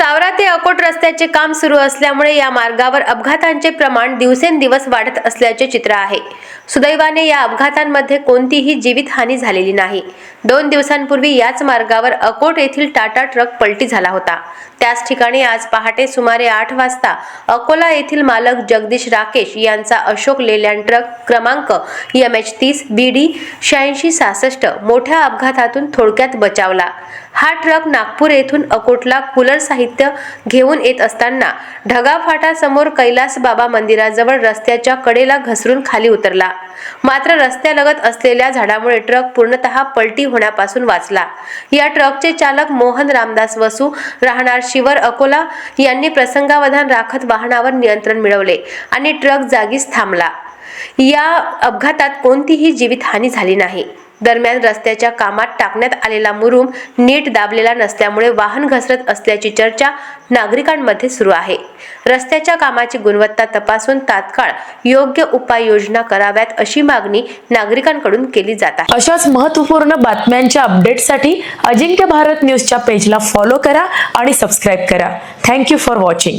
सावरा ते अकोट रस्त्याचे काम सुरू असल्यामुळे या मार्गावर अपघातांचे प्रमाण दिवसेंदिवस वाढत असल्याचे चित्र आहे. सुदैवाने या अपघातांमध्ये कोणतीही जीवितहानी झालेली नाही. दोन दिवसांपूर्वी याच मार्गावर अकोट येथील टाटा ट्रक पलटी झाला होता. त्याच ठिकाणी आज पहाटे सुमारे आठ वाजता अकोला येथील मालक जगदीश राकेश यांचा अशोक लेलँड ट्रक क्रमांक एम एच तीस बी डी शहाऐंशी सहासष्ट मोठ्या अपघातातून थोडक्यात बचावला. हा ट्रक नागपूर येथून अकोटला कूलर साहित्य घेऊन येत असताना ढगा फाटा कैलास बाबा मंदिराजवळ रस्त्याच्या कडेला घसरून खाली उतरला. मात्र रस्त्यालगत असलेल्या झाडामुळे ट्रक पूर्णतः पलटी होण्यापासून वाचला. या ट्रकचे चालक मोहन रामदास वसू राहणार शिवर अकोला यांनी प्रसंगावधान राखत वाहनावर नियंत्रण मिळवले आणि ट्रक जागीच थांबला. या अपघातात कोणतीही जीवितहानी झाली नाही. दरम्यान रस्त्याच्या कामात टाकण्यात आलेला मुरुम नीट दाबलेला नसल्यामुळे वाहन घसरत असल्याची चर्चा नागरिकांमध्ये सुरू आहे. रस्त्याच्या कामाची गुणवत्ता तपासून तात्काळ योग्य उपाययोजना कराव्यात अशी मागणी नागरिकांकडून केली जात आहे. अशाच महत्त्वपूर्ण बातम्यांच्या अपडेटसाठी अजिंक्य भारत न्यूजच्या पेजला फॉलो करा आणि सबस्क्राईब करा. Thank you for watching.